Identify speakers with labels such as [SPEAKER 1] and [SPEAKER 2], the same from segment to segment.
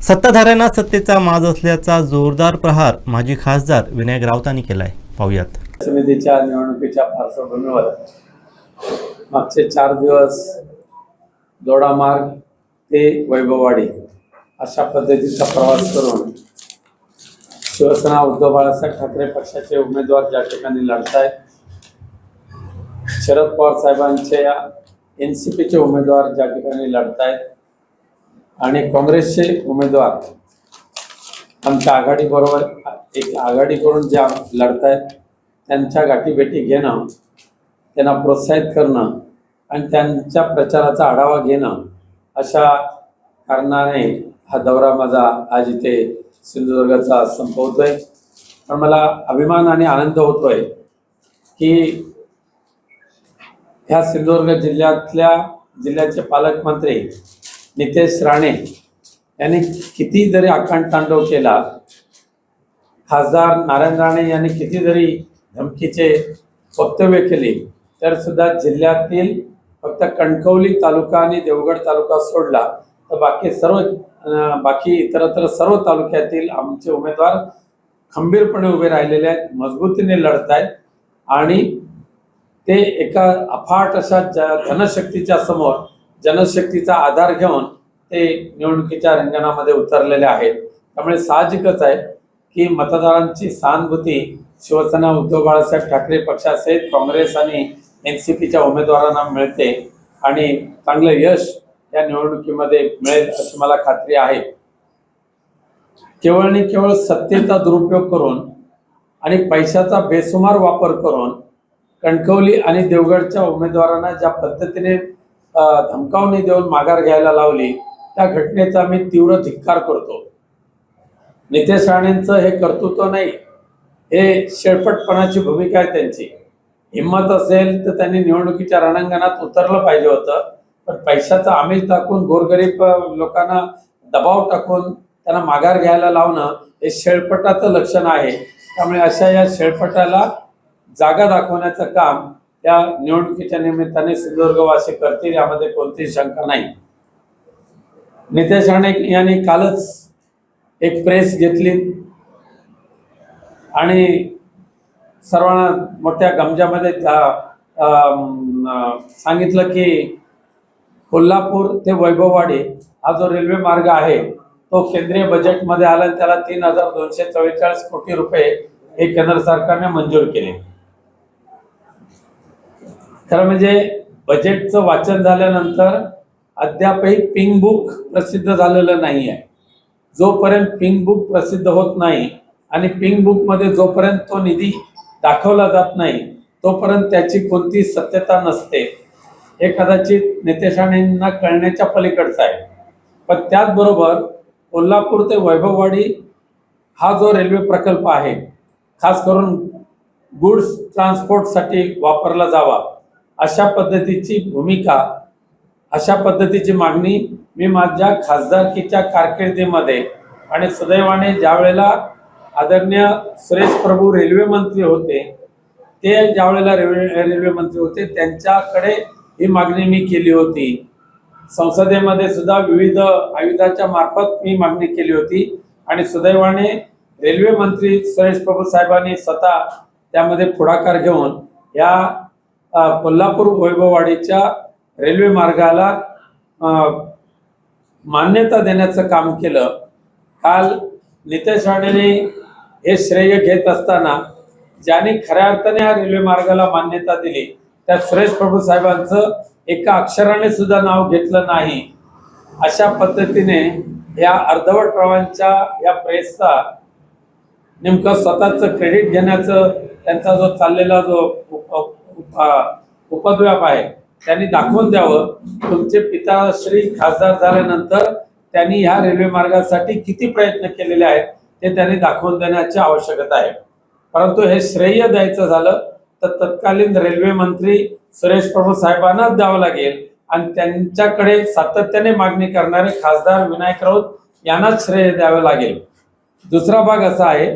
[SPEAKER 1] सत्ताधाऱ्यांना सत्तेचा माज असल्याचा जोरदार प्रहार माजी खासदार विनायक राऊतांनी केलाय. पाहुयात.
[SPEAKER 2] समितीच्या निवडणुकीच्या पार्श्वभूमीवर मागचे चार दिवस दोडामार्ग ते वैभववाडी अशा पद्धतीचा प्रवास करून शिवसेना उद्धव बाळासाहेब ठाकरे पक्षाचे उमेदवार ज्या ठिकाणी लढतायत शरद पवार साहेबांच्या एन सी पीचे उमेदवार ज्या ठिकाणी लढतायत आणि काँग्रेसचे उमेदवार. आमच्या आघाडीबरोबर एक आघाडी करून ज्या लढतायत त्यांच्या गाठीभेटी घेणं त्यांना प्रोत्साहित करणं आणि त्यांच्या प्रचाराचा आढावा घेणं अशा कारणाने हा दौरा माझा आज इथे सिंधुदुर्गाचा संपवतो आहे पण मला अभिमान आणि आनंद होतो आहे की ह्या सिंधुदुर्ग जिल्ह्यातल्या जिल्ह्याचे पालकमंत्री नितेश राणे यांनी किती जरी आखंड तांडव केला. खासदार नारायण राणे यांनी किती जरी धमकीचे वक्तव्य केले. तर सुद्धा जिल्ह्यातील फक्त कणकवली तालुका आणि देवगड तालुका सोडला. तर बाकी सर्व बाकी इतरत्र सर्व तालुक्यातील आमचे उमेदवार खंबीरपणे उभे राहिलेले आहेत मजबूतीने लढत आहेत. आणि ते एका अफाट अशा ज धनशक्तीच्या समोर जनशक्तीचा आधार घेऊन ते निवडणुकीच्या रंगणामध्ये उतरलेले आहेत. त्यामुळे साहजिकच आहे की मतदारांची सहानुभूती शिवसेना उद्धव बाळासाहेब ठाकरे पक्षासहित काँग्रेस आणि एन सी पीच्या उमेदवारांना मिळते आणि चांगलं यश या निवडणुकीमध्ये मिळेल अशी मला खात्री आहे. केवळ आणि केवळ सत्तेचा दुरुपयोग करून आणि पैशाचा बेसुमार वापर करून कणकवली आणि देवगडच्या उमेदवारांना ज्या पद्धतीने धमकावणी देऊन माघार घ्यायला लावली त्या घटनेचा मी तीव्र धिक्कार करतो. नितेश राणेंचं हे कर्तृत्व नाही हे शेळपटपणाची भूमिका आहे त्यांची. हिंमत असेल तर त्यांनी निवडणुकीच्या रणांगणात उतरलं पाहिजे होतं पण पैशाचा आमिष दाखवून गोरगरीब लोकांना दबाव टाकून त्यांना माघार घ्यायला लावणं हे शेळपटाचं लक्षण आहे. त्यामुळे अशा या शेळपटाला जागा दाखवण्याचं काम त्या निवडणुकीच्या निमित्ताने सिंधुदुर्गवासी करतील यामध्ये कोणतीही शंका नाही. नितेश राणे यांनी कालच एक प्रेस घेतली. आणि सर्वांना मोठ्या गमजामध्ये त्या- अं, सांगितलं की कोल्हापूर ते वैभववाडी हा जो रेल्वे मार्ग आहे तो केंद्रीय बजेटमध्ये आला त्याला तीन हजार दोनशे चव्वेचाळीस कोटी रुपये हे केंद्र सरकारने मंजूर केले. खरं म्हणजे बजेटचं वाचन झाल्यानंतर अद्यापही पिंक बुक प्रसिद्ध झालेलं नाही आहे जोपर्यंत पिंक बुक प्रसिद्ध होत नाही आणि पिंक बुकमध्ये जोपर्यंत तो निधी दाखवला जात नाही तोपर्यंत त्याची कोणती सत्यता नसते. हे कदाचित नितेश राणेंना कळण्याच्या पलीकडचं आहे. पण त्याचबरोबर कोल्हापूर ते वैभववाडी हा जो रेल्वे प्रकल्प आहे खास करून गुड्स ट्रान्सपोर्टसाठी वापरला जावा. अशा पद्धतीची भूमिका अशा पद्धतीची मागणी मी माझ्या खासदारकीच्या कारकिर्दीमध्ये आणि सुदैवाने ज्या वेळेला आदरणीय सुरेश प्रभू रेल्वे मंत्री होते ते ज्या वेळेला रेल्वे रेल्वे मंत्री होते त्यांच्याकडे ही मागणी मी केली होती. संसदेमध्ये सुद्धा विविध आयुधाच्या मार्फत मी मागणी केली होती आणि सुदैवाने रेल्वे मंत्री सुरेश प्रभू साहेबांनी स्वतः त्यामध्ये पुढाकार घेऊन या कोल्हापूर वैभववाडीच्या रेल्वे मार्गाला मान्यता देण्याचं काम केलं. काल नितेश राणेने हे श्रेय घेत असताना ज्याने खऱ्या अर्थाने या रेल्वे मार्गाला मान्यता दिली त्या सुरेश प्रभू साहेबांचं एका अक्षराने सुद्धा नाव घेतलं नाही. अशा पद्धतीने या अर्धवट प्रवांच्या या प्रेसचा नेमकं स्वतःचं क्रेडिट घेण्याचं त्यांचा जो चाललेला जो उप उपद्व्याप आहे. त्यांनी दाखवून द्यावं तुमचे पिताश्री खासदार झाल्यानंतर त्यांनी ह्या रेल्वे मार्गासाठी किती प्रयत्न केलेले आहेत ते त्यांनी दाखवून देण्याची आवश्यकता आहे. परंतु हे श्रेय द्यायचं झालं तर तत्कालीन रेल्वे मंत्री सुरेश प्रभू साहेबांनाच द्यावं लागेल. आणि त्यांच्याकडे सातत्याने मागणी करणारे खासदार विनायक राऊत यांनाच श्रेय द्यावं लागेल. दुसरा भाग असा आहे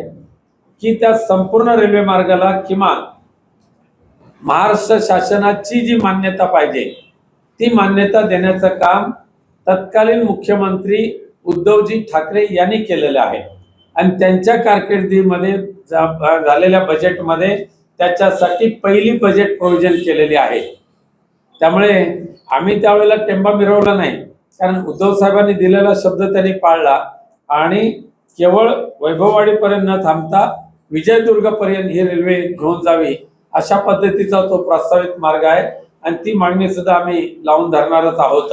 [SPEAKER 2] की त्या संपूर्ण रेल्वे मार्गाला किमान महाराष्ट्र शासनाची जी मान्यता पाहिजे ती मान्यता देण्याचं काम तत्कालीन मुख्यमंत्री उद्धवजी ठाकरे यांनी केलेलं आहे. आणि त्यांच्या कारकिर्दीमध्ये जा- झालेल्या बजेटमध्ये त्याच्यासाठी पहिली बजेट प्रोव्हिजन केलेली आहे. त्यामुळे आम्ही त्यावेळेला टेंबा मिरवला नाही कारण उद्धव साहेबांनी दिलेला शब्द त्यांनी पाळला आणि केवळ वैभववाडीपर्यंत न थांबता विजयदुर्गपर्यंत ही रेल्वे घेऊन जावी अशा पद्धतीचा तो प्रस्तावित मार्ग आहे. आणि ती मागणी सुद्धा आम्ही लावून धरणारच आहोत